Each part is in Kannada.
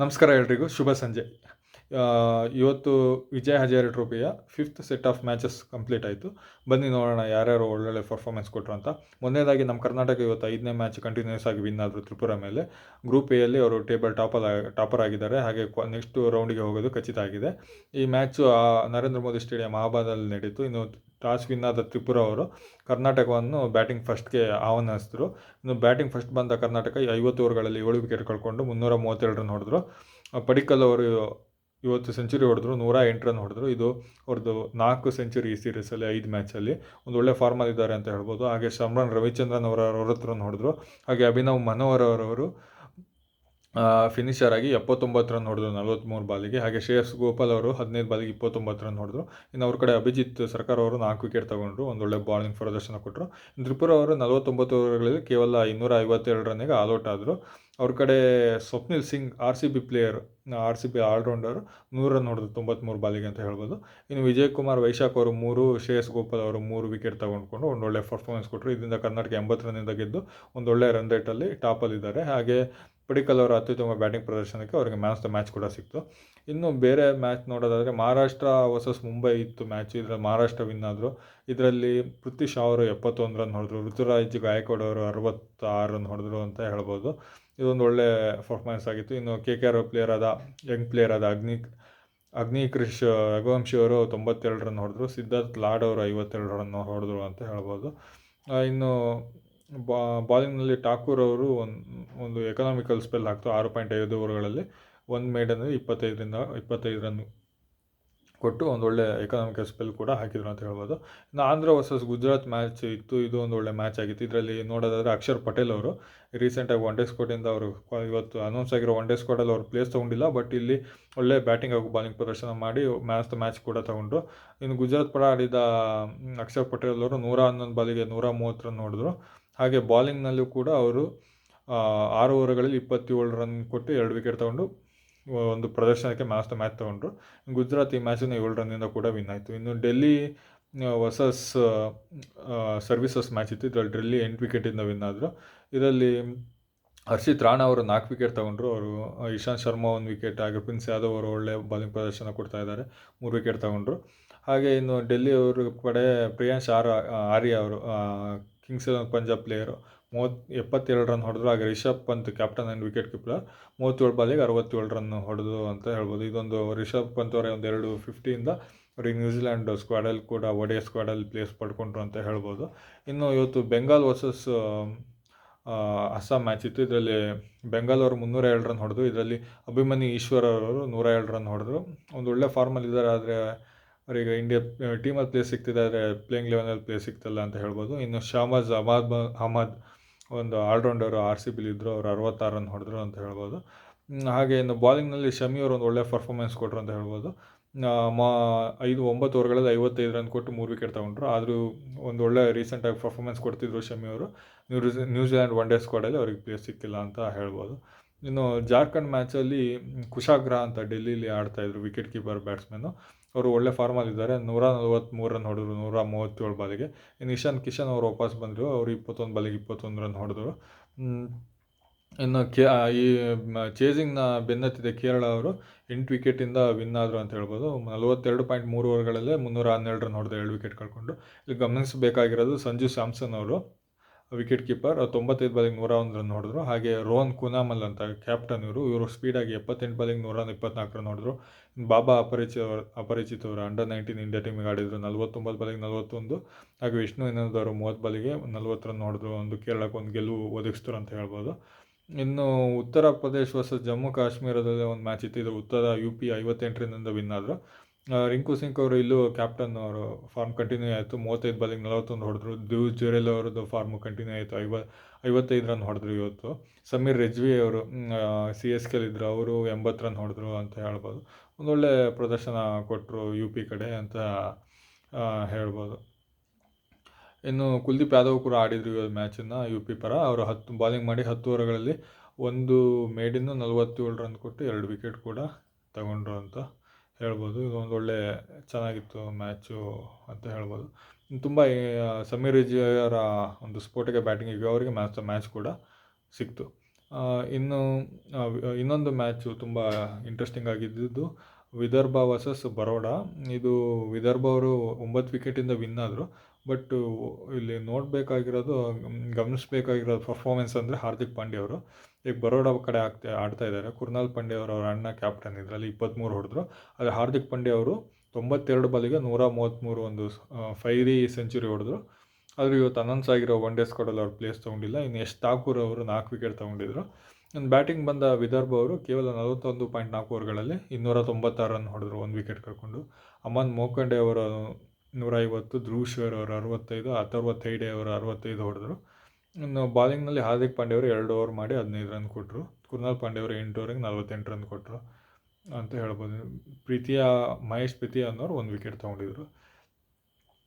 ನಮಸ್ಕಾರ ಎಲ್ರಿಗೂ ಶುಭ ಸಂಜೆ. ಇವತ್ತು Vijay Hazare ಟ್ರೋಫಿಯ fifth set of matches complete ಆಯಿತು. ಬನ್ನಿ ನೋಡೋಣ ಯಾರ್ಯಾರು ಒಳ್ಳೊಳ್ಳೆ ಪರ್ಫಾರ್ಮೆನ್ಸ್ ಕೊಟ್ಟರು ಅಂತ. ಮೊದಲನೇದಾಗಿ ನಮ್ಮ ಕರ್ನಾಟಕ ಇವತ್ತು ಐದನೇ ಮ್ಯಾಚ್ ಕಂಟಿನ್ಯೂಸ್ ಆಗಿ ವಿನ್ ಆದರು ತ್ರಿಪುರ ಮೇಲೆ. ಗ್ರೂಪ್ ಎಯಲ್ಲಿ ಅವರು ಟೇಬಲ್ ಟಾಪಲ್ ಟಾಪರ್ ಆಗಿದ್ದಾರೆ. ಹಾಗೆ ನೆಕ್ಸ್ಟ್ ರೌಂಡಿಗೆ ಹೋಗೋದು ಖಚಿತ ಆಗಿದೆ. ಈ ಮ್ಯಾಚು ನರೇಂದ್ರ ಮೋದಿ ಸ್ಟೇಡಿಯಂ ಆಹ್ವಾದಲ್ಲಿ ನಡೀತು. ಇನ್ನು ಟಾಸ್ ವಿನ್ ಆದ ತ್ರಿಪುರ ಅವರು ಕರ್ನಾಟಕವನ್ನು ಬ್ಯಾಟಿಂಗ್ ಫಸ್ಟ್ಗೆ ಆಹ್ವಾನಿಸಿದ್ರು. ಇನ್ನು ಬ್ಯಾಟಿಂಗ್ ಫಸ್ಟ್ ಬಂದ ಕರ್ನಾಟಕ ಐವತ್ತು ಓವರ್ಗಳಲ್ಲಿ ಏಳು ವಿಕೆಟ್ ಕಳ್ಕೊಂಡು ಮುನ್ನೂರ ಮೂವತ್ತೇಳು ರನ್ ಹೊಡೆದ್ರು ಪಡಿಕಲ್ ಅವರು ಇವತ್ತು ಸೆಂಚುರಿ ಹೊಡೆದ್ರು, ನೂರ ಎಂಟು ರನ್ ಹೊಡೆದ್ರು. ಇದು ಅವ್ರದ್ದು ನಾಲ್ಕು ಸೆಂಚುರಿ ಈ ಸೀರೀಸಲ್ಲಿ ಐದು ಮ್ಯಾಚಲ್ಲಿ ಒಂದು ಒಳ್ಳೆ ಫಾರ್ಮಲ್ಲಿದ್ದಾರೆ ಅಂತ ಹೇಳ್ಬೋದು. ಹಾಗೆ ಶಮ್ರನ್ ರವಿಚಂದ್ರನ್ ಅವರ ಅರವತ್ತು ರನ್ ಹೊಡೆದ್ರು. ಹಾಗೆ ಅಭಿನವ್ ಮನೋಹರ್ ಅವರವರು ಫಿನಿಷರ್ ಆಗಿ ಎಪ್ಪತ್ತೊಂಬತ್ತು ರನ್ ಹೊಡೆದ್ರು ನಲ್ವತ್ತ್ಮೂರು ಬಾಲಿಗೆ. ಹಾಗೆ ಶ್ರೇಯಸ್ ಗೋಪಾಲ್ ಅವರು ಹದಿನೈದು ಬಾಲಿಗೆ ಇಪ್ಪತ್ತೊಂಬತ್ತು ರನ್ ಹೊಡೆದ್ರು ಇನ್ನು ಅವ್ರ ಕಡೆ ಅಭಿಜಿತ್ ಸರ್ಕಾರ ಅವರು ನಾಲ್ಕು ವಿಕೆಟ್ ತಗೊಂಡ್ರು ಒಂದೊಳ್ಳೆ ಬಾಲಿಂಗ್ ಪ್ರದರ್ಶನ ಕೊಟ್ಟರು ತ್ರಿಪುರ ಅವರು ನಲವತ್ತೊಂಬತ್ತು ಓವರ್ಗಳಲ್ಲಿ ಕೇವಲ ಇನ್ನೂರ ಐವತ್ತೇಳು ರನ್ನಿಗೆ ಆಲ್ಔಟ್ ಆದರು. ಅವ್ರ ಕಡೆ Swapnil Singh R C B player R C B all rounder ನೂರು ರನ್ ಹೊಡೆದ್ರು ತೊಂಬತ್ತ್ಮೂರು ಬಾಲಿಗೆ ಅಂತ ಹೇಳ್ಬೋದು. ಇನ್ನು ವಿಜಯ್ ಕುಮಾರ್ ವೈಶಾಖ್ ಅವರು ಮೂರು, ಶ್ರೇಯಸ್ ಗೋಪಾಲ್ ಅವರು ಮೂರು ವಿಕೆಟ್ ತಗೊಂಡ್ಕೊಂಡು ಒಂದೊಳ್ಳೆ ಪರ್ಫಾರ್ಮೆನ್ಸ್ ಕೊಟ್ಟರು ಇದರಿಂದ ಕರ್ನಾಟಕ ಎಂಬತ್ತು ರನ್ನಿಂದ ಗೆದ್ದು ಒಂದೊಳ್ಳೆ ರನ್ ರೇಟಲ್ಲಿ ಟಾಪಲ್ಲಿದ್ದಾರೆ ಹಾಗೆ ಪಡಿಕಲ್ ಅವರ ಅತ್ಯುತ್ತಮ ಬ್ಯಾಟಿಂಗ್ ಪ್ರದರ್ಶನಕ್ಕೆ ಅವರಿಗೆ ಮ್ಯಾನ್ ಆಫ್ ದ ಮ್ಯಾಚ್ ಕೂಡ ಸಿಕ್ತು. ಇನ್ನು ಬೇರೆ ಮ್ಯಾಚ್ ನೋಡೋದಾದರೆ ಮಹಾರಾಷ್ಟ್ರ ವರ್ಸಸ್ ಮುಂಬೈ ಇತ್ತು ಮ್ಯಾಚ್ ಇದರಲ್ಲಿ ಮಹಾರಾಷ್ಟ್ರ ವಿನ್ ಆದರು. ಇದರಲ್ಲಿ ಪೃಥ್ವಿ ಶಾ ಅವರು ಎಪ್ಪತ್ತೊಂದು ರನ್ ಹೊಡೆದ್ರು. ಋತುರಾಜ್ ಗಾಯಕ್ವಾಡ್ ಅವರು ಅರವತ್ತಾರು ರನ್ ಹೊಡೆದ್ರು ಅಂತ ಹೇಳ್ಬೋದು. ಇದೊಂದು ಒಳ್ಳೆ ಪರ್ಫಾರ್ಮೆನ್ಸ್ ಆಗಿತ್ತು. ಇನ್ನು ಕೆ ಕೆ ಆರ್ ಪ್ಲೇಯರ್ ಆದ ಯಂಗ್ ಪ್ಲೇಯರ್ ಆದ ಅಗ್ನಿ ಅಗ್ನಿ ಕೃಷ್ ರಘುವಂಶಿ ಅವರು ತೊಂಬತ್ತೆರಡು ರನ್ ಹೊಡೆದ್ರು. ಸಿದ್ಧಾರ್ಥ್ ಲಾಡ್ ಅವರು ಐವತ್ತೆರಡು ರನ್ ಹೊಡೆದ್ರು ಅಂತ ಹೇಳ್ಬೋದು. ಇನ್ನು ಬಾ, ಬಾಲಿಂಗ್ನಲ್ಲಿ ಠಾಕೂರ್ ಅವರು ಒಂದು ಒಂದು ಎಕನಾಮಿಕಲ್ ಸ್ಪೆಲ್ ಹಾಕ್ತು. ಆರು ಪಾಯಿಂಟ್ ಐದು ಓವರ್ಗಳಲ್ಲಿ ಒಂದು ಮೇಡನ್ನು ಇಪ್ಪತ್ತೈದರಿಂದ ಇಪ್ಪತ್ತೈದು ರನ್ ಕೊಟ್ಟು ಒಂದು ಒಳ್ಳೆ ಎಕನಾಮಿಕಲ್ ಸ್ಪೆಲ್ ಕೂಡ ಹಾಕಿದ್ರು ಅಂತ ಹೇಳ್ಬೋದು. ಇನ್ನು ಆಂಧ್ರ ವರ್ಸಸ್ ಗುಜರಾತ್ ಮ್ಯಾಚ್ ಇತ್ತು. ಇದು ಒಂದು ಒಳ್ಳೆ ಮ್ಯಾಚ್ ಆಗಿತ್ತು. ಇದರಲ್ಲಿ ನೋಡೋದಾದರೆ ಅಕ್ಷರ್ ಪಟೇಲ್ ಅವರು ರೀಸೆಂಟಾಗಿ ಒನ್ ಡೇ ಸ್ಕೋಟಿಂದ ಅವರು ಇವತ್ತು ಅನೌನ್ಸ್ ಆಗಿರೋ ಒನ್ ಡೇ ಸ್ಕೋಟಲ್ಲಿ ಅವರು ಪ್ಲೇಸ್ ತೊಗೊಂಡಿಲ್ಲ. ಬಟ್ ಇಲ್ಲಿ ಒಳ್ಳೆ ಬ್ಯಾಟಿಂಗ್ ಹಾಗೂ ಬಾಲಿಂಗ್ ಪ್ರದರ್ಶನ ಮಾಡಿ ಮ್ಯಾಚ್ ದ ಮ್ಯಾಚ್ ಕೂಡ ತಗೊಂಡ್ರು. ಇನ್ನು ಗುಜರಾತ್ ಪರ ಆಡಿದ ಅಕ್ಷರ್ ಪಟೇಲ್ ಅವರು ನೂರ ಹನ್ನೊಂದು ಬಾಲಿಗೆ ನೂರ ಮೂವತ್ತು ರನ್ ಹೊಡೆದ್ರು. ಹಾಗೆ ಬಾಲಿಂಗ್ನಲ್ಲೂ ಕೂಡ ಅವರು ಆರು ಓವರ್ಗಳಲ್ಲಿ ಇಪ್ಪತ್ತೇಳು ರನ್ ಕೊಟ್ಟು ಎರಡು ವಿಕೆಟ್ ತಗೊಂಡು ಒಂದು ಪ್ರದರ್ಶನಕ್ಕೆ ಮ್ಯಾಚ್ ಮ್ಯಾಚ್ ತೊಗೊಂಡ್ರು. ಗುಜರಾತ್ ಈ ಮ್ಯಾಚನ್ನು ಏಳು ರನ್ನಿಂದ ಕೂಡ ವಿನ್ ಆಯಿತು. ಇನ್ನು ಡೆಲ್ಲಿ ವರ್ಸಸ್ ಸರ್ವಿಸಸ್ ಮ್ಯಾಚ್ ಇತ್ತು. ಇದರಲ್ಲಿ ಡೆಲ್ಲಿ ಎಂಟು ವಿಕೆಟಿಂದ ವಿನ್ ಆದರು. ಇದರಲ್ಲಿ ಹರ್ಷಿತ್ ರಾಣಾ ಅವರು ನಾಲ್ಕು ವಿಕೆಟ್ ತಗೊಂಡ್ರು. ಅವರು ಇಶಾಂತ್ ಶರ್ಮಾ ಒಂದು ವಿಕೆಟ್, ಹಾಗೆ ಪ್ರಿನ್ಸ್ ಯಾದವ್ ಅವರು ಒಳ್ಳೆ ಬಾಲಿಂಗ್ ಪ್ರದರ್ಶನ ಕೊಡ್ತಾ ಇದ್ದಾರೆ. ಮೂರು ವಿಕೆಟ್ ತಗೊಂಡ್ರು. ಹಾಗೆ ಇನ್ನು ಡೆಲ್ಲಿ ಅವರು ಕಡೆ ಪ್ರಿಯಾಂಶ್ ಆರ್ ಆರ್ಯ ಅವರು ಕಿಂಗ್ಸ್ ಇಲೆವನ್ ಪಂಜಾಬ್ ಪ್ಲೇಯರು ಮೂವತ್ತು ಎಪ್ಪತ್ತೇಳು ರನ್ ಹೊಡೆದ್ರು. ಹಾಗೆ Rishabh Pant captain and wicketkeeper ಮೂವತ್ತೇಳು ಬಾಲಿಗೆ ಅರವತ್ತೇಳು ರನ್ ಹೊಡೆದು ಅಂತ ಹೇಳ್ಬೋದು. ಇದೊಂದು ರಿಷಬ್ ಪಂತ್ ಅವರೇ ಒಂದು ಎರಡು ಫಿಫ್ಟಿಯಿಂದ ಅವ್ರಿಗೆ ನ್ಯೂಜಿಲ್ಯಾಂಡ್ ಸ್ಕ್ವಾಡಲ್ಲಿ ಕೂಡ ಒಡೆ ಸ್ಕ್ವಾಡಲ್ಲಿ ಪ್ಲೇಸ್ ಪಡ್ಕೊಂಡ್ರು ಅಂತ ಹೇಳ್ಬೋದು. ಇನ್ನು ಇವತ್ತು ಬೆಂಗಾಲ್ ವರ್ಸಸ್ ಅಸ್ಸಾಂ ಮ್ಯಾಚ್ ಇತ್ತು. ಇದರಲ್ಲಿ ಬೆಂಗಾಲ್ ಅವರು ಮುನ್ನೂರ ಏಳು ರನ್ ಹೊಡೆದು ಇದರಲ್ಲಿ ಅಭಿಮನ್ಯು ಈಶ್ವರ್ ಅವರು ನೂರ ಏಳು ರನ್ ಹೊಡೆದ್ರು. ಒಂದು ಒಳ್ಳೆ ಫಾರ್ಮಲ್ಲಿದ್ದಾರೆ ಆದರೆ ಅವರಿಗೆ ಇಂಡಿಯಾ ಟೀಮಲ್ಲಿ ಪ್ಲೇಸ್ ಸಿಗ್ತಿದೆ ಆದರೆ ಪ್ಲೇಯಿಂಗ್ ಲೆವೆನಲ್ಲಿ ಪ್ಲೇಸ್ ಸಿಗ್ತಿಲ್ಲ ಅಂತ ಹೇಳ್ಬೋದು. ಇನ್ನು ಶಾಮಜ್ ಅಹಮದ್ ಅಹಮದ್ ಒಂದು ಆಲ್ರೌಂಡರು ಆರ್ ಸಿ ಬಿಲಿ ಇದ್ದರು ಅವರು ಅರವತ್ತಾರು ರನ್ ಹೊಡೆದ್ರು ಅಂತ ಹೇಳ್ಬೋದು. ಹಾಗೆ ಇನ್ನು ಬಾಲಿಂಗ್ನಲ್ಲಿ ಶಮಿ ಅವರು ಒಂದು ಒಳ್ಳೆ ಪರ್ಫಾರ್ಮೆನ್ಸ್ ಕೊಟ್ಟರು ಅಂತ ಹೇಳ್ಬೋದು. ಮಾ, ಐದು, ಒಂಬತ್ತು ಓವರ್ಗಳಲ್ಲಿ ಐವತ್ತೈದು ರನ್ ಕೊಟ್ಟು ಮೂರು ವಿಕೆಟ್ ತಗೊಂಡ್ರು. ಆದರೂ ಒಂದು ಒಳ್ಳೆ ರೀಸೆಂಟಾಗಿ ಪರ್ಫಾರ್ಮೆನ್ಸ್ ಕೊಡ್ತಿದ್ರು ಶಮಿ ಅವರು. News New Zealand one day ಸ್ಕ್ವಾಡಲ್ಲಿ ಅವ್ರಿಗೆ ಪ್ಲೇಸ್ ಸಿಕ್ಕಿಲ್ಲ ಅಂತ ಹೇಳ್ಬೋದು. ಇನ್ನು ಜಾರ್ಖಂಡ್ ಮ್ಯಾಚಲ್ಲಿ ಕುಶಾಗ್ರಾ ಅಂತ ಡೆಲ್ಲಿಲಿ ಆಡ್ತಾಯಿದ್ರು ವಿಕೆಟ್ ಕೀಪರ್ ಬ್ಯಾಟ್ಸ್ಮನ್ನು ಅವರು ಒಳ್ಳೆ ಫಾರ್ಮಲ್ಲಿದ್ದಾರೆ ನೂರ ನಲ್ವತ್ತ್ಮೂರು ರನ್ ಹೊಡೆದ್ರು, ನೂರ ಮೂವತ್ತೇಳು ಬಾಲಿಗೆ. ಇನ್ನು ಇಶಾನ್ ಕಿಶನ್ ಅವರು ವಾಪಸ್ ಬಂದರು, ಅವರು ಇಪ್ಪತ್ತೊಂದು ಬಾಲಿಗೆ ಇಪ್ಪತ್ತೊಂದು ರನ್ ಹೊಡೆದ್ರು ಇನ್ನು ಕೆ ಈ ಚೇಸಿಂಗ್ನ ಬೆನ್ನತ್ತಿದೆ ಕೇರಳ ಅವರು. ಎಂಟು ವಿಕೆಟಿಂದ ವಿನ್ ಆದರು ಅಂತ ಹೇಳ್ಬೋದು. ನಲವತ್ತೆರಡು ಪಾಯಿಂಟ್ ಮೂರು ಓವರ್ಗಳಲ್ಲೇ ಮುನ್ನೂರ ಹನ್ನೆರಡು ರನ್ ಹೊಡೆದು ಎರಡು ವಿಕೆಟ್ ಕಳ್ಕೊಂಡು ಇಲ್ಲಿ ಗಮನಿಸಬೇಕಾಗಿರೋದು ಸಂಜು ಸ್ಯಾಮ್ಸನ್ ಅವರು. ವಿಕೆಟ್ ಕೀಪರ್ ತೊಂಬತ್ತೈದು ಬಾಲಿಗೆ ನೂರ ಒಂದು ರನ್ ಹೊಡೆದ್ರು ಹಾಗೆ ರೋಹನ್ ಕುನಾಮಲ್ ಅಂತ ಕ್ಯಾಪ್ಟನ್ ಇವರು ಇವರು ಸ್ಪೀಡಾಗಿ ಎಪ್ಪತ್ತೆಂಟು ಬಾಲಿಗೆ ನೂರ ಇಪ್ಪತ್ನಾಲ್ಕು ರನ್ ಹೊಡೆದ್ರು ಬಾಬಾ ಅಪರಿಚಿತ ಅವರು, ಅಪರಿಚಿತ್ ಅವರು ಅಂಡರ್ ನೈನ್ಟೀನ್ ಇಂಡಿಯಾ ಟೀಮಿಗೆ ಆಡಿದರು. ನಲ್ವತ್ತೊಂಬತ್ತು ಬಾಲಿಗೆ ನಲ್ವತ್ತೊಂದು. ಹಾಗೆ ವಿಷ್ಣು ಇನ್ನೊಂದವರು ಮೂವತ್ತು ಬಾಲಿಗೆ ನಲ್ವತ್ತು ರನ್ ಹೊಡೆದ್ರು ಒಂದು ಕೇರಳಕ್ಕೆ ಒಂದು ಗೆಲುವು ಒದಗಿಸ್ತಾರೆ ಅಂತ ಹೇಳ್ಬೋದು. ಇನ್ನು ಉತ್ತರ ಪ್ರದೇಶ ವರ್ಸಸ್ ಜಮ್ಮು ಕಾಶ್ಮೀರದಲ್ಲಿ ಒಂದು ಮ್ಯಾಚ್ ಇತ್ತು. ಇದು ಉತ್ತರ ಯು ಪಿ ಐವತ್ತೆಂಟರಿಂದ ವಿನ್ ಆದರು. ರಿಂಕು ಸಿಂಗ್ ಅವರು ಇಲ್ಲೂ ಕ್ಯಾಪ್ಟನ್ ಅವರು ಫಾರ್ಮ್ ಕಂಟಿನ್ಯೂ ಆಯಿತು. ಮೂವತ್ತೈದು ಬಾಲಿಂಗ್ ನಲವತ್ತೊಂದು ಹೊಡೆದ್ರು. ದಿವ್ ಜುರೇಲ್ ಅವರದ್ದು ಫಾರ್ಮ್ ಕಂಟಿನ್ಯೂ ಆಯಿತು. ಐವ, ಐವತ್ತೈದು ರನ್ ಹೊಡೆದ್ರು ಇವತ್ತು. ಸಮೀರ್ ರೆಜ್ವಿ ಅವರು ಸಿ ಎಸ್ ಕೆಲಿದ್ದರು ಅವರು ಎಂಬತ್ತು ರನ್ ಹೊಡೆದ್ರು ಅಂತ ಹೇಳ್ಬೋದು. ಒಂದೊಳ್ಳೆ ಪ್ರದರ್ಶನ ಕೊಟ್ಟರು ಯು ಪಿ ಕಡೆ ಅಂತ ಹೇಳ್ಬೋದು. ಇನ್ನು ಕುಲ್ದೀಪ್ ಯಾದವ್ ಕೂಡ ಆಡಿದ್ರು ಇವತ್ತು ಮ್ಯಾಚನ್ನು ಯು ಪಿ ಪರ. ಅವರು ಹತ್ತು ಬಾಲಿಂಗ್ ಮಾಡಿ ಹತ್ತು ಓವರ್ಗಳಲ್ಲಿ ಒಂದು ಮೇಡಿನ್ನು ನಲವತ್ತೇಳು ರನ್ ಕೊಟ್ಟು ಎರಡು ವಿಕೆಟ್ ಕೂಡ ತಗೊಂಡ್ರು ಅಂತ ಹೇಳ್ಬೋದು. ಇದೊಂದು ಒಳ್ಳೆ ಚೆನ್ನಾಗಿತ್ತು ಮ್ಯಾಚು ಅಂತ ಹೇಳ್ಬೋದು. ತುಂಬ ಸಮೀರ್ ವಿಜಯರ ಒಂದು ಸ್ಫೋಟಕ ಬ್ಯಾಟಿಂಗಿಗೆ ಅವರಿಗೆ ಮ್ಯಾಚ್ ಮ್ಯಾಚ್ ಕೂಡ ಸಿಕ್ತು. ಇನ್ನು ಇನ್ನೊಂದು ಮ್ಯಾಚು ತುಂಬ ಇಂಟ್ರೆಸ್ಟಿಂಗ್ ಆಗಿದ್ದಿದ್ದು ವಿದರ್ಭ ವರ್ಸಸ್ ಬರೋಡಾ. ಇದು ವಿದರ್ಭ ಅವರು ಒಂಬತ್ತು ವಿಕೆಟಿಂದ ವಿನ್ ಆದರು. ಬಟ್ ಇಲ್ಲಿ ನೋಡಬೇಕಾಗಿರೋದು, ಗಮನಿಸಬೇಕಾಗಿರೋದು ಪರ್ಫಾರ್ಮೆನ್ಸ್ ಅಂದರೆ ಹಾರ್ದಿಕ್ ಪಾಂಡ್ಯ ಅವರು. ಈಗ ಬರೋಡಾ ಕಡೆ ಆಗ್ತಾ, ಆಡ್ತಾ ಇದ್ದಾರೆ. ಕುರ್ನಾಲ್ ಪಾಂಡೆ ಅವರು ಅವರ ಅಣ್ಣ ಕ್ಯಾಪ್ಟನ್ ಇದರಲ್ಲಿ ಇಪ್ಪತ್ತ್ಮೂರು ಹೊಡೆದ್ರು. ಆದರೆ ಹಾರ್ದಿಕ್ ಪಾಂಡೆ ಅವರು ತೊಂಬತ್ತೆರಡು ಬಾಲಿಗೆ ನೂರ ಮೂವತ್ತ್ಮೂರು ಒಂದು ಫೈರಿ ಸೆಂಚುರಿ ಹೊಡೆದ್ರು. ಆದರೆ ಇವತ್ತು ಅನೌನ್ಸ್ ಆಗಿರೋ ಒನ್ ಡೇ ಸ್ಕಾಡಲ್ಲಿ ಅವ್ರು ಪ್ಲೇಸ್ ತೊಗೊಂಡಿಲ್ಲ. ಇನ್ನು ಯಶ್ ಠಾಕೂರ್ ಅವರು ನಾಲ್ಕು ವಿಕೆಟ್ ತೊಗೊಂಡಿದ್ರು. ಇನ್ನು ಬ್ಯಾಟಿಂಗ್ ಬಂದ ವಿದರ್ಭ ಅವರು ಕೇವಲ ನಲವತ್ತೊಂದು ಪಾಯಿಂಟ್ ನಾಲ್ಕು ಓವರ್ಗಳಲ್ಲಿ ಇನ್ನೂರ ತೊಂಬತ್ತಾರು ರನ್ ಹೊಡೆದ್ರು ಒಂದು ವಿಕೆಟ್ ಕರ್ಕೊಂಡು ಅಮನ್ ಮೋಕಂಡೆ ಅವರು ನೂರ ಐವತ್ತು, ಧ್ರುವ್ ಶೇರ್ ಅವರು ಅರವತ್ತೈದು, ಅಥರ್ವ ಥೈಡೆ ಅವರು ಅರವತ್ತೈದು ಹೊಡೆದ್ರು. ಇನ್ನು ಬಾಲಿಂಗ್ನಲ್ಲಿ ಹಾರ್ದಿಕ್ ಪಾಂಡ್ಯವರು ಎರಡು ಓವರ್ ಮಾಡಿ ಹದಿನೈದು ರನ್ ಕೊಟ್ಟರು ಕುರ್ನಾಲ್ ಪಾಂಡೆ ಅವರು ಎಂಟು ಓವರಿಗೆ ನಲ್ವತ್ತೆಂಟು ರನ್ ಕೊಟ್ಟರು ಅಂತ ಹೇಳ್ಬೋದು. ಪ್ರೀತಿಯ, ಮಹೇಶ್ ಪ್ರೀತಿಯ ಅನ್ನೋರು ಒಂದು ವಿಕೆಟ್ ತೊಗೊಂಡಿದ್ರು.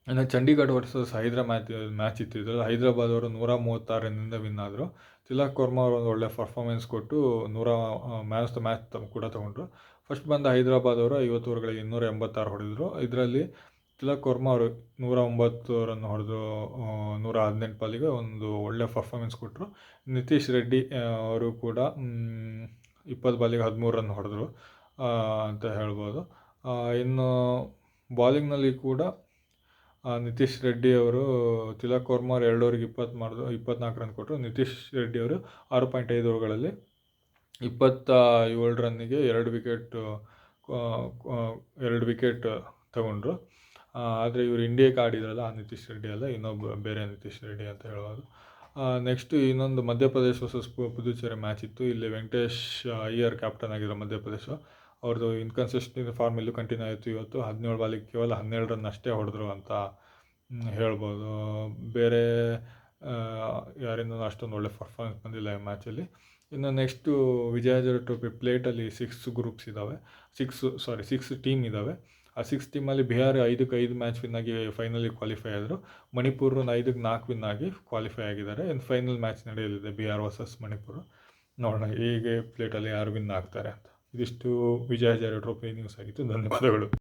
ಇನ್ನು ಚಂಡೀಗಢ ವರ್ಸಸ್ ಹೈದ್ರಾ ಮ್ಯಾಚ್ ಮ್ಯಾಚ್ ಇತ್ತು. ಇದ್ರಲ್ಲಿ ಹೈದ್ರಾಬಾದ್ ಅವರು ನೂರ ಮೂವತ್ತಾರು ರನ್ನಿಂದ ವಿನ್ ಆದರು. ತಿಲಕ್ ವರ್ಮಾ ಅವರು ಒಂದು ಒಳ್ಳೆ ಪರ್ಫಾರ್ಮೆನ್ಸ್ ಕೊಟ್ಟು ನೂರ ಮ್ಯಾನ್ ಆಫ್ ದ ಮ್ಯಾಚ್ ಕೂಡ ತೊಗೊಂಡ್ರು. ಫಸ್ಟ್ ಬಂದ ಹೈದ್ರಾಬಾದ್ ಅವರು ಐವತ್ತು ಓವರ್ಗಳಿಗೆ ಇನ್ನೂರ ಎಂಬತ್ತಾರು ಹೊಡೆದರು. ಇದರಲ್ಲಿ ತಿಲಕ್ ವರ್ಮಾ ಅವರು ನೂರ ಒಂಬತ್ತು ರನ್ ಹೊಡೆದು ನೂರ ಹದಿನೆಂಟು ಪಾಲಿಗೆ ಒಂದು ಒಳ್ಳೆ ಪರ್ಫಾರ್ಮೆನ್ಸ್ ಕೊಟ್ಟರು ನಿತೀಶ್ ರೆಡ್ಡಿ ಅವರು ಕೂಡ ಇಪ್ಪತ್ತು ಬಾಲಿಗೆ ಹದಿಮೂರು ರನ್ ಹೊಡೆದ್ರು ಅಂತ ಹೇಳ್ಬೋದು. ಇನ್ನು ಬಾಲಿಂಗ್ನಲ್ಲಿ ಕೂಡ ನಿತೀಶ್ ರೆಡ್ಡಿ ಅವರು, ತಿಲಕ್ ವರ್ಮಾ ಅವರು ಇಪ್ಪತ್ತು ಮಾಡಿದ್ರು ಇಪ್ಪತ್ನಾಲ್ಕು ರನ್ ಕೊಟ್ಟರು ನಿತೀಶ್ ರೆಡ್ಡಿ ಅವರು ಆರು ಪಾಯಿಂಟ್ ಐದು ಓವರ್ಗಳಲ್ಲಿ ಇಪ್ಪತ್ತ ಏಳು ರನ್ನಿಗೆ ಎರಡು ವಿಕೆಟ್ ಎರಡು ವಿಕೆಟ್ ತಗೊಂಡ್ರು. ಆದರೆ ಇವರು ಇಂಡಿಯಾಕ್ಕೆ ಆಡಿದ್ರಲ್ಲ, ಆ ನಿತೀಶ್ ರೆಡ್ಡಿ ಅಲ್ಲ, ಇನ್ನೊಬ್ಬ ಬೇರೆ ನಿತೀಶ್ ರೆಡ್ಡಿ ಅಂತ ಹೇಳ್ಬೋದು ನೆಕ್ಸ್ಟು ಇನ್ನೊಂದು ಮಧ್ಯಪ್ರದೇಶ ವರ್ಸಸ್ ಪುದುಚೇರಿ ಮ್ಯಾಚ್ ಇತ್ತು. ಇಲ್ಲಿ ವೆಂಕಟೇಶ್ ಅಯ್ಯರ್ ಕ್ಯಾಪ್ಟನ್ ಆಗಿರೋ ಮಧ್ಯಪ್ರದೇಶ. ಅವ್ರದ್ದು ಇನ್ಕನ್ಸಿಸ್ಟೆಂಟ್ ಫಾರ್ಮ್ ಇಲ್ಲೂ ಕಂಟಿನ್ಯೂ ಆಯಿತು ಇವತ್ತು. ಹದಿನೇಳು ಬಾಲಿಗೆ ಕೇವಲ ಹನ್ನೆರಡು ರನ್ ಅಷ್ಟೇ ಹೊಡೆದ್ರು ಅಂತ ಹೇಳ್ಬೋದು. ಬೇರೆ ಯಾರಿಂದ ಅಷ್ಟೊಂದು ಒಳ್ಳೆ ಪರ್ಫಾರ್ಮೆನ್ಸ್ ಬಂದಿಲ್ಲ ಈ ಮ್ಯಾಚಲ್ಲಿ ಇನ್ನು ನೆಕ್ಸ್ಟು ವಿಜಯಜರ ಟ್ರೋಫಿ ಪ್ಲೇಟಲ್ಲಿ ಸಿಕ್ಸ್ ಗ್ರೂಪ್ಸ್ ಇದ್ದಾವೆ ಸಿಕ್ಸ್ ಸಾರಿ ಸಿಕ್ಸ್ ಟೀಮ್ ಇದ್ದಾವೆ ಆ ಸಿಕ್ಸ್ ಟೀಮಲ್ಲಿ ಬಿಹಾರ್ ಐದಕ್ಕೆ ಐದು ಮ್ಯಾಚ್ ವಿನ್ ಆಗಿ ಫೈನಲಿ ಕ್ವಾಲಿಫೈ ಆದರು ಮಣಿಪುರ್ ಐದಕ್ಕೆ ನಾಲ್ಕು ವಿನ್ ಆಗಿ ಕ್ವಾಲಿಫೈ ಆಗಿದ್ದಾರೆ. ಇನ್ನು ಫೈನಲ್ ಮ್ಯಾಚ್ ನಡೆಯಲಿದೆ ಬಿಹಾರ್ ವರ್ಸಸ್ ಮಣಿಪುರ. ನೋಡೋಣ ಹೇಗೆ ಪ್ಲೇಟಲ್ಲಿ ಯಾರು ವಿನ್ ಆಗ್ತಾರೆ ಅಂತ. ಇದಿಷ್ಟು ವಿಜಯ ಹಜಾರೆ ಟ್ರೋಫಿ ನ್ಯೂಸ್ ಆಗಿತ್ತು ಧನ್ಯವಾದಗಳು.